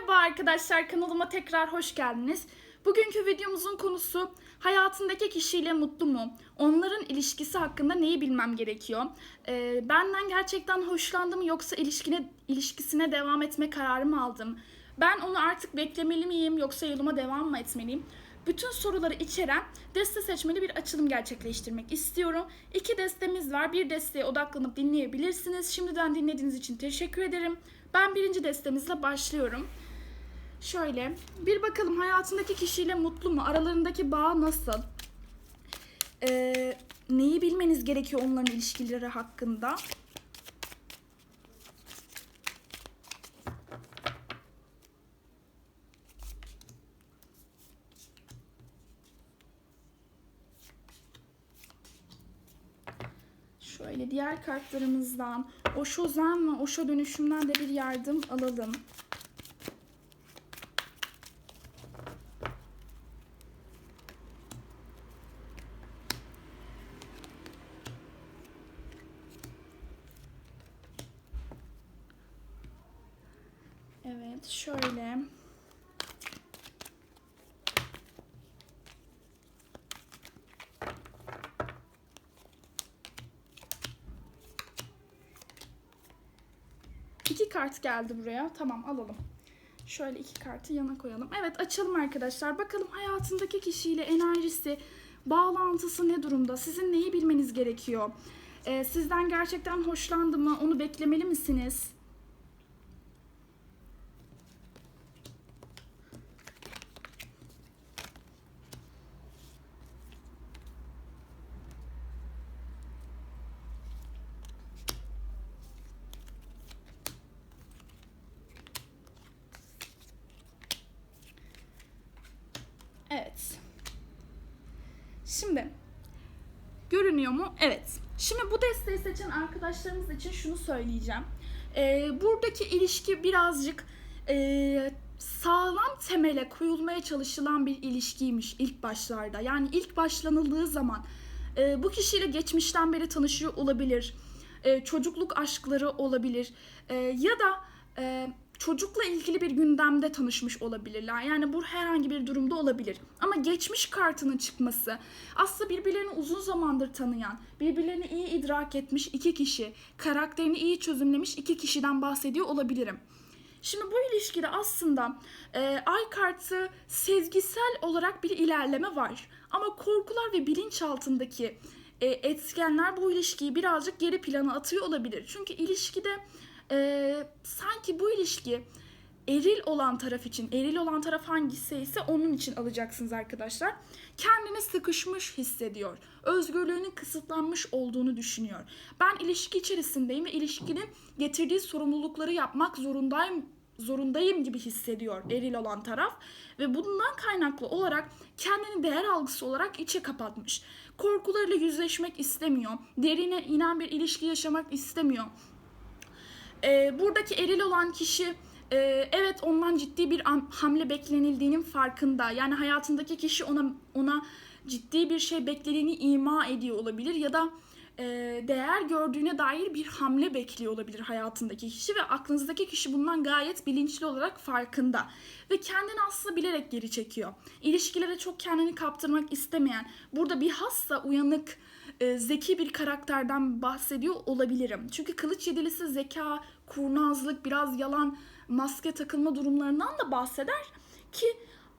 Merhaba arkadaşlar kanalıma tekrar hoş geldiniz. Bugünkü videomuzun konusu hayatındaki kişiyle mutlu mu? Onların ilişkisi hakkında neyi bilmem gerekiyor? Ee, benden gerçekten hoşlandı mı yoksa ilişkine, ilişkisine devam etme kararı mı aldım? Ben onu artık beklemeli miyim yoksa yoluma devam mı etmeliyim? Bütün soruları içeren deste seçmeli bir açılım gerçekleştirmek istiyorum. İki destemiz var. Bir desteye odaklanıp dinleyebilirsiniz. Şimdiden dinlediğiniz için teşekkür ederim. Ben birinci destemizle başlıyorum. Şöyle bir bakalım hayatındaki kişiyle mutlu mu? Aralarındaki bağ nasıl? Ee, neyi bilmeniz gerekiyor onların ilişkileri hakkında? Şöyle diğer kartlarımızdan Osho Zen ve Osho dönüşümden de bir yardım alalım. Evet şöyle. İki kart geldi buraya. Tamam alalım. Şöyle iki kartı yana koyalım. Evet açalım arkadaşlar. Bakalım hayatındaki kişiyle enerjisi, bağlantısı ne durumda? Sizin neyi bilmeniz gerekiyor? Ee, sizden gerçekten hoşlandı mı? Onu beklemeli misiniz? Evet. Şimdi görünüyor mu? Evet. Şimdi bu desteği seçen arkadaşlarımız için şunu söyleyeceğim. Ee, buradaki ilişki birazcık e, sağlam temele koyulmaya çalışılan bir ilişkiymiş ilk başlarda. Yani ilk başlanıldığı zaman e, bu kişiyle geçmişten beri tanışıyor olabilir. E, çocukluk aşkları olabilir. E, ya da e, çocukla ilgili bir gündemde tanışmış olabilirler. Yani bu herhangi bir durumda olabilir. Ama geçmiş kartının çıkması aslında birbirlerini uzun zamandır tanıyan, birbirlerini iyi idrak etmiş iki kişi, karakterini iyi çözümlemiş iki kişiden bahsediyor olabilirim. Şimdi bu ilişkide aslında e, ay kartı sezgisel olarak bir ilerleme var. Ama korkular ve bilinç altındaki e, etkenler bu ilişkiyi birazcık geri plana atıyor olabilir. Çünkü ilişkide e, sanki bu ilişki eril olan taraf için, eril olan taraf hangisi ise onun için alacaksınız arkadaşlar. Kendini sıkışmış hissediyor. Özgürlüğünün kısıtlanmış olduğunu düşünüyor. Ben ilişki içerisindeyim ve ilişkinin getirdiği sorumlulukları yapmak zorundayım zorundayım gibi hissediyor eril olan taraf ve bundan kaynaklı olarak kendini değer algısı olarak içe kapatmış. Korkularıyla yüzleşmek istemiyor. Derine inen bir ilişki yaşamak istemiyor e, buradaki eril olan kişi e, evet ondan ciddi bir am- hamle beklenildiğinin farkında. Yani hayatındaki kişi ona ona ciddi bir şey beklediğini ima ediyor olabilir ya da e, değer gördüğüne dair bir hamle bekliyor olabilir hayatındaki kişi ve aklınızdaki kişi bundan gayet bilinçli olarak farkında ve kendini aslında bilerek geri çekiyor. İlişkilere çok kendini kaptırmak istemeyen, burada bir hassa uyanık, e, zeki bir karakterden bahsediyor olabilirim. Çünkü kılıç yedilisi zeka, kurnazlık, biraz yalan, maske takılma durumlarından da bahseder ki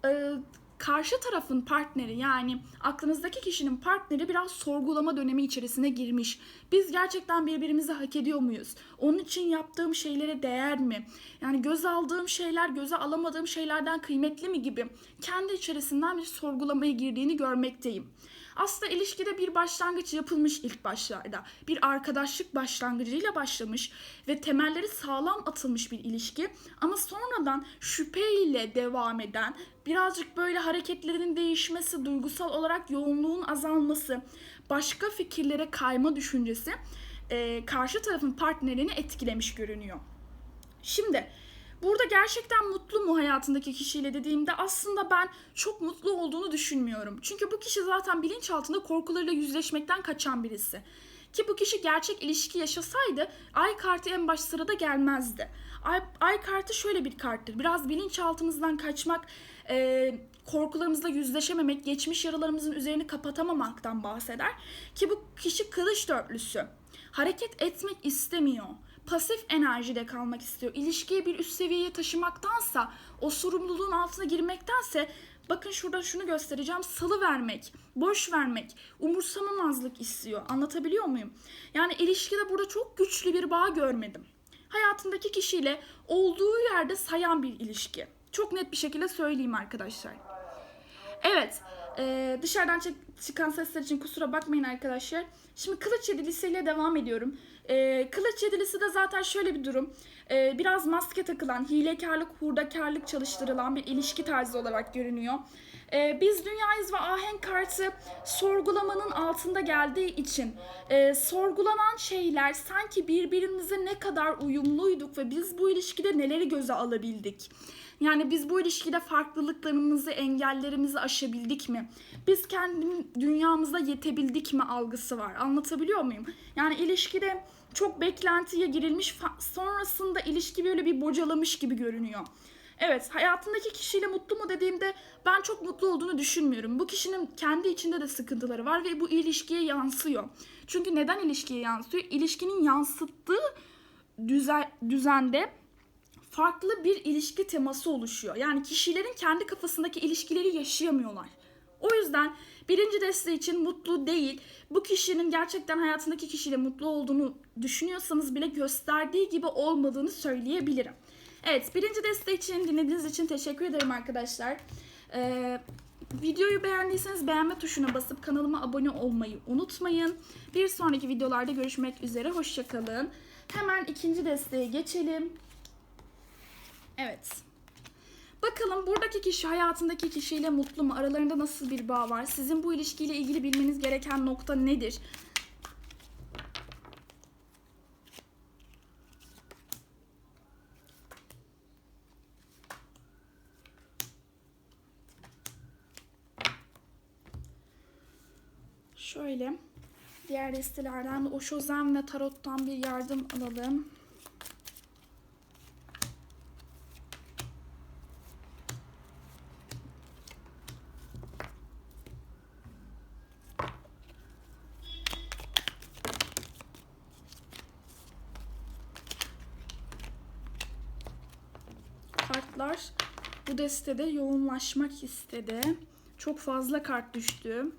e, karşı tarafın partneri yani aklınızdaki kişinin partneri biraz sorgulama dönemi içerisine girmiş. Biz gerçekten birbirimizi hak ediyor muyuz? Onun için yaptığım şeylere değer mi? Yani göz aldığım şeyler göze alamadığım şeylerden kıymetli mi gibi kendi içerisinden bir sorgulamaya girdiğini görmekteyim. Aslında ilişkide bir başlangıç yapılmış ilk başlarda. Bir arkadaşlık başlangıcıyla başlamış ve temelleri sağlam atılmış bir ilişki. Ama sonradan şüpheyle devam eden, birazcık böyle hareketlerinin değişmesi, duygusal olarak yoğunluğun azalması, başka fikirlere kayma düşüncesi e, karşı tarafın partnerini etkilemiş görünüyor. Şimdi burada gerçekten mutlu mu hayatındaki kişiyle dediğimde aslında ben çok mutlu olduğunu düşünmüyorum. Çünkü bu kişi zaten bilinçaltında korkularıyla yüzleşmekten kaçan birisi. Ki bu kişi gerçek ilişki yaşasaydı ay kartı en baş sırada gelmezdi. Ay, ay kartı şöyle bir karttır. Biraz bilinçaltımızdan kaçmak, e, korkularımızla yüzleşememek, geçmiş yaralarımızın üzerini kapatamamaktan bahseder. Ki bu kişi kılıç dörtlüsü. Hareket etmek istemiyor. Pasif enerjide kalmak istiyor. İlişkiyi bir üst seviyeye taşımaktansa, o sorumluluğun altına girmektense bakın şurada şunu göstereceğim. Salı vermek, boş vermek, umursamamazlık istiyor. Anlatabiliyor muyum? Yani ilişkide burada çok güçlü bir bağ görmedim. Hayatındaki kişiyle olduğu yerde sayan bir ilişki. Çok net bir şekilde söyleyeyim arkadaşlar. Evet, e, dışarıdan çık- çıkan sesler için kusura bakmayın arkadaşlar. Şimdi kılıç yedilisiyle devam ediyorum. E, kılıç yedilisi de zaten şöyle bir durum. E, biraz maske takılan, hilekarlık, hurdakarlık çalıştırılan bir ilişki tarzı olarak görünüyor. E, biz dünyayız ve ahenk kartı sorgulamanın altında geldiği için e, sorgulanan şeyler sanki birbirimize ne kadar uyumluyduk ve biz bu ilişkide neleri göze alabildik? Yani biz bu ilişkide farklılıklarımızı, engellerimizi aşabildik mi? Biz kendi dünyamızda yetebildik mi algısı var. Anlatabiliyor muyum? Yani ilişkide çok beklentiye girilmiş, sonrasında ilişki böyle bir bocalamış gibi görünüyor. Evet, hayatındaki kişiyle mutlu mu dediğimde ben çok mutlu olduğunu düşünmüyorum. Bu kişinin kendi içinde de sıkıntıları var ve bu ilişkiye yansıyor. Çünkü neden ilişkiye yansıyor? İlişkinin yansıttığı düzen, düzende farklı bir ilişki teması oluşuyor. Yani kişilerin kendi kafasındaki ilişkileri yaşayamıyorlar. O yüzden birinci deste için mutlu değil. Bu kişinin gerçekten hayatındaki kişiyle mutlu olduğunu düşünüyorsanız bile gösterdiği gibi olmadığını söyleyebilirim. Evet birinci deste için dinlediğiniz için teşekkür ederim arkadaşlar. Ee, videoyu beğendiyseniz beğenme tuşuna basıp kanalıma abone olmayı unutmayın. Bir sonraki videolarda görüşmek üzere. Hoşçakalın. Hemen ikinci desteğe geçelim. Evet. Bakalım buradaki kişi hayatındaki kişiyle mutlu mu? Aralarında nasıl bir bağ var? Sizin bu ilişkiyle ilgili bilmeniz gereken nokta nedir? Şöyle diğer destelerden de Oşozen ve Tarot'tan bir yardım alalım. kartlar bu destede yoğunlaşmak istedi. Çok fazla kart düştü.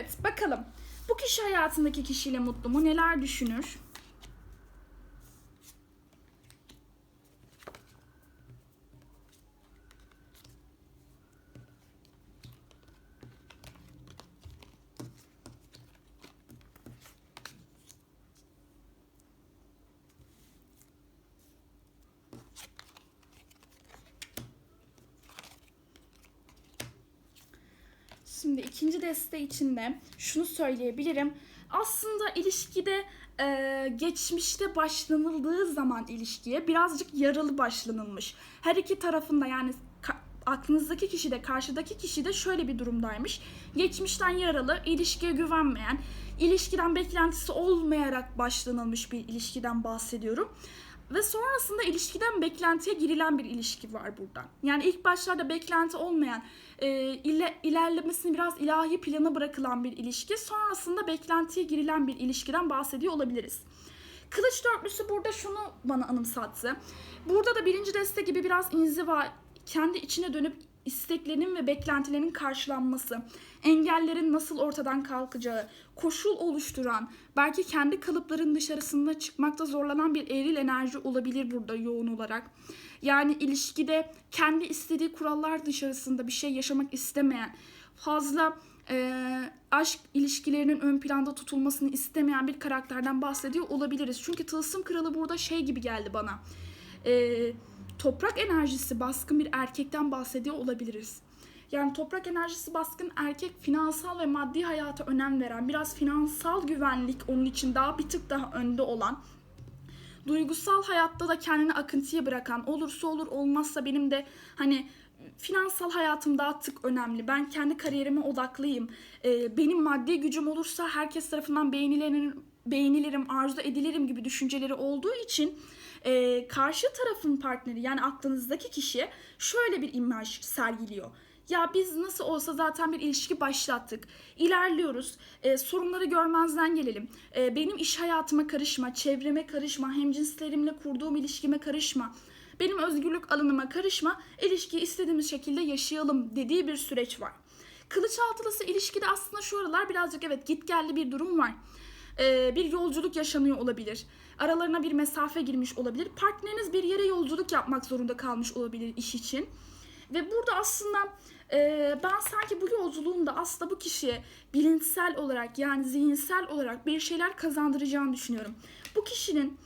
Evet bakalım. Bu kişi hayatındaki kişiyle mutlu mu? Neler düşünür? Şimdi ikinci deste içinde şunu söyleyebilirim. Aslında ilişkide e, geçmişte başlanıldığı zaman ilişkiye birazcık yaralı başlanılmış. Her iki tarafında yani aklınızdaki kişi de karşıdaki kişi de şöyle bir durumdaymış. Geçmişten yaralı, ilişkiye güvenmeyen, ilişkiden beklentisi olmayarak başlanılmış bir ilişkiden bahsediyorum. Ve sonrasında ilişkiden beklentiye girilen bir ilişki var burada. Yani ilk başlarda beklenti olmayan, e, ile, ilerlemesini biraz ilahi plana bırakılan bir ilişki. Sonrasında beklentiye girilen bir ilişkiden bahsediyor olabiliriz. Kılıç dörtlüsü burada şunu bana anımsattı. Burada da birinci deste gibi biraz inziva, kendi içine dönüp isteklerinin ve beklentilerinin karşılanması, engellerin nasıl ortadan kalkacağı, koşul oluşturan, belki kendi kalıpların dışarısında çıkmakta zorlanan bir eril enerji olabilir burada yoğun olarak. Yani ilişkide kendi istediği kurallar dışarısında bir şey yaşamak istemeyen, fazla e, aşk ilişkilerinin ön planda tutulmasını istemeyen bir karakterden bahsediyor olabiliriz. Çünkü Tılsım Kralı burada şey gibi geldi bana. Eee toprak enerjisi baskın bir erkekten bahsediyor olabiliriz. Yani toprak enerjisi baskın erkek finansal ve maddi hayata önem veren, biraz finansal güvenlik onun için daha bir tık daha önde olan, duygusal hayatta da kendini akıntıya bırakan, olursa olur olmazsa benim de hani finansal hayatım daha tık önemli. Ben kendi kariyerime odaklıyım. Ee, benim maddi gücüm olursa herkes tarafından beğenilenin beğenilirim, arzu edilirim gibi düşünceleri olduğu için e, karşı tarafın partneri yani aklınızdaki kişi şöyle bir imaj sergiliyor. Ya biz nasıl olsa zaten bir ilişki başlattık. İlerliyoruz. E, sorunları görmezden gelelim. E, benim iş hayatıma karışma, çevreme karışma, hemcinslerimle kurduğum ilişkime karışma. Benim özgürlük alanıma karışma. İlişkiyi istediğimiz şekilde yaşayalım dediği bir süreç var. Kılıç altılısı ilişkide aslında şu aralar birazcık evet git geldi bir durum var. Bir yolculuk yaşanıyor olabilir. Aralarına bir mesafe girmiş olabilir. Partneriniz bir yere yolculuk yapmak zorunda kalmış olabilir iş için. Ve burada aslında ben sanki bu yolculuğunda aslında bu kişiye bilinçsel olarak yani zihinsel olarak bir şeyler kazandıracağını düşünüyorum. Bu kişinin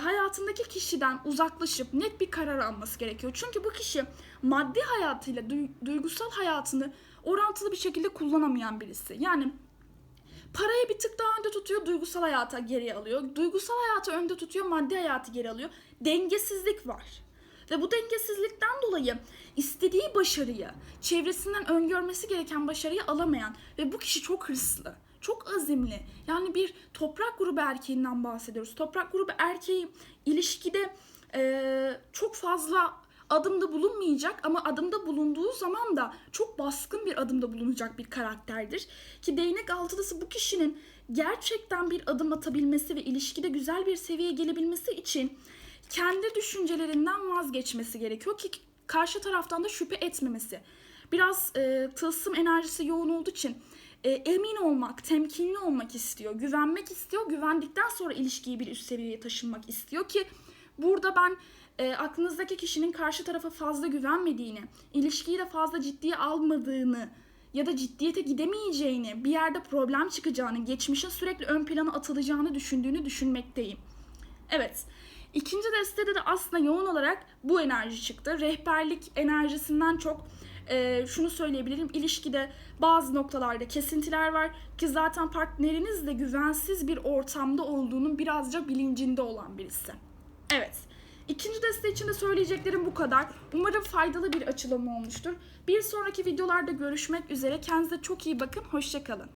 hayatındaki kişiden uzaklaşıp net bir karar alması gerekiyor. Çünkü bu kişi maddi hayatıyla duy- duygusal hayatını orantılı bir şekilde kullanamayan birisi. Yani parayı bir tık daha önde tutuyor, duygusal hayata geri alıyor. Duygusal hayatı önde tutuyor, maddi hayatı geri alıyor. Dengesizlik var. Ve bu dengesizlikten dolayı istediği başarıyı, çevresinden öngörmesi gereken başarıyı alamayan ve bu kişi çok hırslı, çok azimli. Yani bir toprak grubu erkeğinden bahsediyoruz. Toprak grubu erkeği ilişkide eee, çok fazla adımda bulunmayacak ama adımda bulunduğu zaman da çok baskın bir adımda bulunacak bir karakterdir. Ki değnek altılısı bu kişinin gerçekten bir adım atabilmesi ve ilişkide güzel bir seviyeye gelebilmesi için kendi düşüncelerinden vazgeçmesi gerekiyor ki karşı taraftan da şüphe etmemesi. Biraz e, tılsım enerjisi yoğun olduğu için e, emin olmak, temkinli olmak istiyor, güvenmek istiyor. Güvendikten sonra ilişkiyi bir üst seviyeye taşınmak istiyor ki burada ben e, aklınızdaki kişinin karşı tarafa fazla güvenmediğini, ilişkiyi de fazla ciddiye almadığını ya da ciddiyete gidemeyeceğini, bir yerde problem çıkacağını, geçmişin sürekli ön plana atılacağını düşündüğünü düşünmekteyim. Evet. İkinci destede de aslında yoğun olarak bu enerji çıktı. Rehberlik enerjisinden çok e, şunu söyleyebilirim. İlişkide bazı noktalarda kesintiler var ki zaten partneriniz de güvensiz bir ortamda olduğunun birazca bilincinde olan birisi. Evet. İkinci deste için de söyleyeceklerim bu kadar. Umarım faydalı bir açılım olmuştur. Bir sonraki videolarda görüşmek üzere. Kendinize çok iyi bakın. Hoşçakalın.